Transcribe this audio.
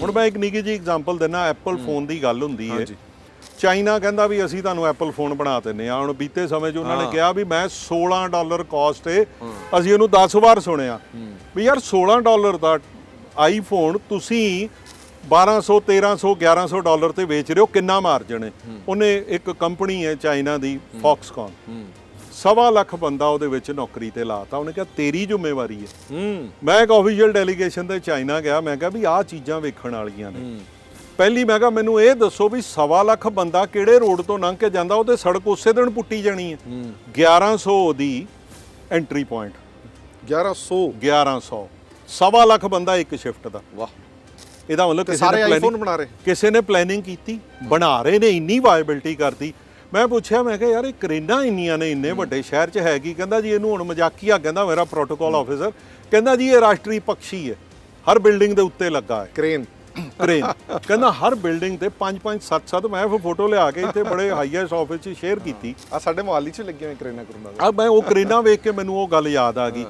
ਹੁਣ ਮੈਂ ਇੱਕ ਨਿੱਕੀ ਜੀ ਐਗਜ਼ਾਮਪਲ ਦਿੰਨਾ ਐਪਲ ਫੋਨ ਦੀ ਗੱਲ ਹੁੰਦੀ ਹੈ। ਚਾਈਨਾ ਕਹਿੰਦਾ ਵੀ ਅਸੀਂ ਤੁਹਾਨੂੰ ਐਪਲ ਫੋਨ ਬਣਾ ਦਿੰਨੇ ਆ ਹੁਣ ਬੀਤੇ ਸਮੇਂ 'ਚ ਉਹਨਾਂ ਨੇ ਕਿਹਾ ਵੀ ਮੈਂ 16 ਡਾਲਰ ਕਾਸਟ ਏ। ਅਸੀਂ ਉਹਨੂੰ 10 ਵਾਰ ਸੁਣਿਆ। ਵੀ ਯਾਰ 16 ਡਾਲਰ ਦਾ ਆਈਫੋਨ ਤੁਸੀਂ 1200 1300 1100 ਡਾਲਰ ਤੇ ਵੇਚ ਰਹੇ ਹੋ ਕਿੰਨਾ ਮਾਰਜਨ ਹੈ। ਉਹਨੇ ਇੱਕ ਕੰਪਨੀ ਹੈ ਚਾਈਨਾ ਦੀ ਫੌਕਸਕਨ ਸਵਾ ਲੱਖ ਬੰਦਾ ਉਹਦੇ ਵਿੱਚ ਨੌਕਰੀ ਤੇ ਲਾਤਾ। ਉਹਨੇ ਕਿਹਾ ਤੇਰੀ ਜ਼ਿੰਮੇਵਾਰੀ ਹੈ। ਹੂੰ। ਮੈਂ ਇੱਕ ਆਫੀਸ਼ੀਅਲ ਡੈਲੀਗੇਸ਼ਨ ਤੇ ਚਾਈਨਾ ਗਿਆ। ਮੈਂ ਕਿਹਾ ਵੀ ਆਹ ਚੀਜ਼ਾਂ ਵੇਖਣ ਵਾਲੀਆਂ ਨੇ। ਪਹਿਲੀ ਮੈਂ ਕਿਹਾ ਮੈਨੂੰ ਇਹ ਦੱਸੋ ਵੀ ਸਵਾ ਲੱਖ ਬੰਦਾ ਕਿਹੜੇ ਰੋਡ ਤੋਂ ਲੰਘ ਕੇ ਜਾਂਦਾ? ਉਹ ਤੇ ਸੜਕ ਉਸੇ ਦਿਨ ਪੁੱਟੀ ਜਾਣੀ ਹੈ। 1100 ਦੀ ਐਂਟਰੀ ਪੁਆਇੰਟ 1100 1100 ਸਵਾ ਲੱਖ ਬੰਦਾ ਇੱਕ ਸ਼ਿਫਟ ਦਾ। ਵਾਹ। ਇਹਦਾ ਮਤਲਬ ਤੇ ਕਿਸੇ ਸਾਰੇ ਨੇ ਆਈਫੋਨ ਪਲੈਨਿੰਗ ਬਣਾ ਰਹੇ। ਕਿਸੇ ਨੇ ਪਲੈਨਿੰਗ ਕੀਤੀ ਬਣਾ ਰਹੇ ਨੇ ਇੰਨੀ ਵਾਇਬਿਲਟੀ ਕਰਦੀ ਮੈਂ ਪੁੱਛਿਆ ਮੈਂ ਕਿਹਾ ਯਾਰ ਇਹ ਕਰੇਨਾ ਇੰਨੀਆਂ ਨੇ ਇੰਨੇ ਵੱਡੇ ਸ਼ਹਿਰ 'ਚ ਹੈਗੀ ਕਹਿੰਦਾ ਜੀ ਇਹਨੂੰ ਹੁਣ ਮਜ਼ਾਕੀਆ ਕਹਿੰਦਾ ਮੇਰਾ ਪ੍ਰੋਟੋਕਾਲ ਆਫੀਸਰ ਕਹਿੰਦਾ ਜੀ ਇਹ ਰਾਸ਼ਟਰੀ ਪੰਛੀ ਹੈ। ਹਰ ਬਿਲਡਿੰਗ ਦੇ ਉੱਤੇ ਲੱਗਾ ਹੈ। ਕ੍ਰੇਨ ਕ੍ਰੇਨ ਕਹਿੰਦਾ ਹਰ ਬਿਲਡਿੰਗ ਤੇ 5 5 7 7 ਮੈਂ ਫਿਰ ਫੋਟੋ ਲਿਆ ਕੇ ਇੱਥੇ ਬੜੇ ਹਾਈਐਸਟ ਆਫਿਸ 'ਚ ਸ਼ੇਅਰ ਕੀਤੀ। ਆ ਸਾਡੇ ਮੁਹੱਲੀ 'ਚ ਲੱਗੇ ਹੋਏ ਕਰੇਨਾ ਕਰੂਨਾ ਆ ਮੈਂ ਉਹ ਕਰੇਨਾ ਵੇਖ ਕੇ ਮੈਨੂੰ ਉਹ ਗੱਲ ਯਾਦ ਆ ਗਈ।